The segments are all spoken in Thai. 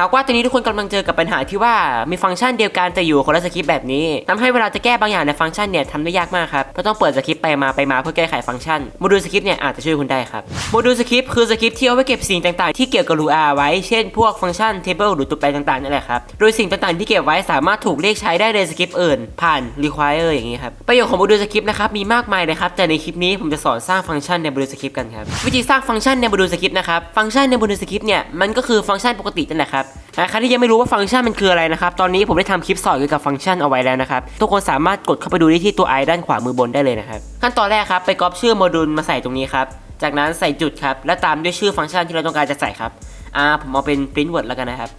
หากว่าตอนนี้ทุกคนกำลังเจอกับปัญหาที่ว่ามีฟังก์ชันเดียวกันแต่อยู่คนละสคริปต์แบบนี้ทำให้เวลาจะแก้บางอย่างในฟังก์ชันเนี่ยทำได้ยากมากครับเพราะต้องเปิดสคริปต์ไปมาไปมาเพื่อแก้ไขฟังก์ชันโมดูลสคริปต์เนี่ยอาจจะช่วยคุณได้ครับโมดูลสคริปต์คือสคริปต์ที่เอาไว้เก็บสิ่งต่างๆ ที่เกี่ยวกับ Lua ไว้เช่นพวกฟังก์ชัน table หรือตัวแปรต่างๆนั่นแหละครับโดยสิ่งต่างๆที่เก็บไว้สามารถถูกเรียกใช้ได้ในสคริปต์อื่น ผ่าน require อย่างนี้ครับประโยชน์ของโมดูลสคริปต์นะครับมีมากมายเลยครับแต่ในคลิปนี้ผมจะสอนสร้างฟังก์ชันในโมดูลสคริปต์กันครับวิธีสร้างฟังก์ชันในโมดูลสคริปต์นะครับฟังก์ชันในโมดูลสคริปต์เนี่ยมันก็คือฟังก์ชันปกตินั่นแหละครับใครที่ยังไม่รู้ว่าฟังก์ชันมันคืออะไรนะครับ ตอนนี้ผมได้ทำคลิปสอนเกี่ยวกับฟังก์ชันเอาไว้แล้วนะครับ ทุกคนสามารถกดเข้าไปดูได้ที่ตัว i ด้านขวามือบนได้เลยนะครับ ขั้นตอนแรกครับ ไปก๊อปชื่อโมดูลมาใส่ตรงนี้ครับ จากนั้นใส่จุดครับ และตามด้วยชื่อฟังก์ชันที่เราต้องการจะใส่ครับ อ่า ผมเอาเป็น print word แล้วกันนะครับ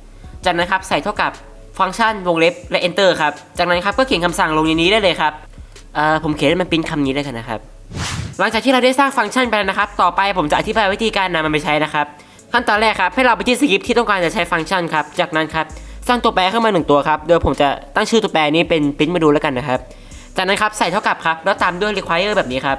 จากนั้นครับใส่เท่ากับฟังก์ชันวงเล็บและ enter ครับ จากนั้นครับก็เขียนคำสั่งลงในนี้ได้เลยครับอ่อผมเขียนให้มันเป็นคำนี้ได้กันนะครับ หลังจากที่เราได้สร้างฟังก์ชันไปแล้วนะครับ ต่อไปผมจะอธิบายวิธีการนำมันไปใช้นะครับ ขั้นตอนแรกครับให้เราไปที่สคริปที่ต้องการจะใช้ฟังก์ชันครับ จากนั้นครับสร้างตัวแปรขึ้นมาหนึ่งตัวครับโดยผมจะตั้งชื่อตัวแปรนี้เป็นปริ้นมาดูแล้วกันนะครับ จากนั้นครับใส่เท่ากับครับแล้วตามด้วย require แบบนี้ครับ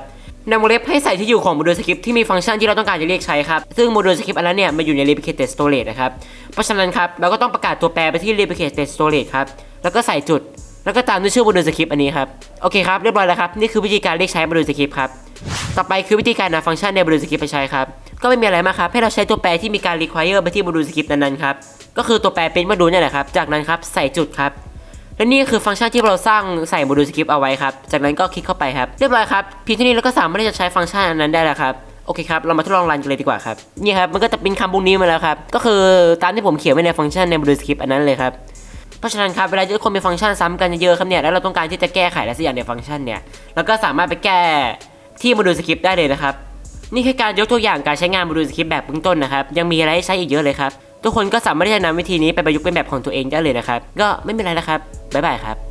ในวงเล็บให้ใส่ที่อยู่ของโมดูลสคริปที่มีฟังก์ชันที่เราต้องการจะเรียกใช้ครับ ซึ่งโมดูลสคริปอันนั้นเนี่ยมันอยู่ใน replicated storage นะครับ เพราะฉะนั้นครับเราก็ต้องประกาศตัวแปรไปที่ replicated storage ครับ แล้วก็ใส่จุด แล้วก็ตามด้วยชื่อโมดูลสคริปอันนี้ครับ โอเคครับเรียบร้อยแล้วครับ นี่คือวิธีการเรียกใช้โมดูลสคริปครับ ต่อไปคือวิธีการนำฟังก์ชันในโมดูลสคริปไปใช้ครับ ก็ไม่มีอะไรมากครับให้เราใช้ตัวแปรที่มีการ require ไปที่โมดูลสคริปต์นั้นๆครับก็คือตัวแปรเป็นโมดูลเนี่ยแหละครับจากนั้นครับใส่จุดครับและนี่ก็คือฟังก์ชันที่เราสร้างใส่โมดูลสคริปต์เอาไว้ครับจากนั้นก็คลิกเข้าไปครับเรียบร้อยครับเพียงเท่านี้เราก็สามารถที่จะใช้ฟังก์ชันอันนั้นได้แล้วครับโอเคครับ เรามาทดลองรันกันเลยดีกว่าครับ นี่ครับ มันก็จะเป็นคำพวกนี้มาแล้วครับ ก็คือตามที่ผมเขียนไว้ในฟังก์ชันในโมดูลสคริปต์อันนั้นเลยครับ เพราะฉะนั้นครับ เวลาที่คนมีฟังก์ชันซ้ำกันเยอะๆครับเนี่ย แล้วเราต้องการที่จะแก้ไขอะไรสักอย่างในฟังก์ชันเนี่ย เราก็สามารถไปแก้ที่โมดูลสคริปต์ได้เลยนะครับ นี่แค่การยกตัวอย่างการใช้งานบลูสคริปต์แบบเบื้องต้นนะครับ ยังมีอะไรให้ใช้อีกเยอะเลยครับ ทุกคนก็สามารถที่จะนำวิธีนี้ไปประยุกต์เป็นแบบของตัวเองได้เลยนะครับ ก็ไม่เป็นไรนะครับ บ๊ายบายครับ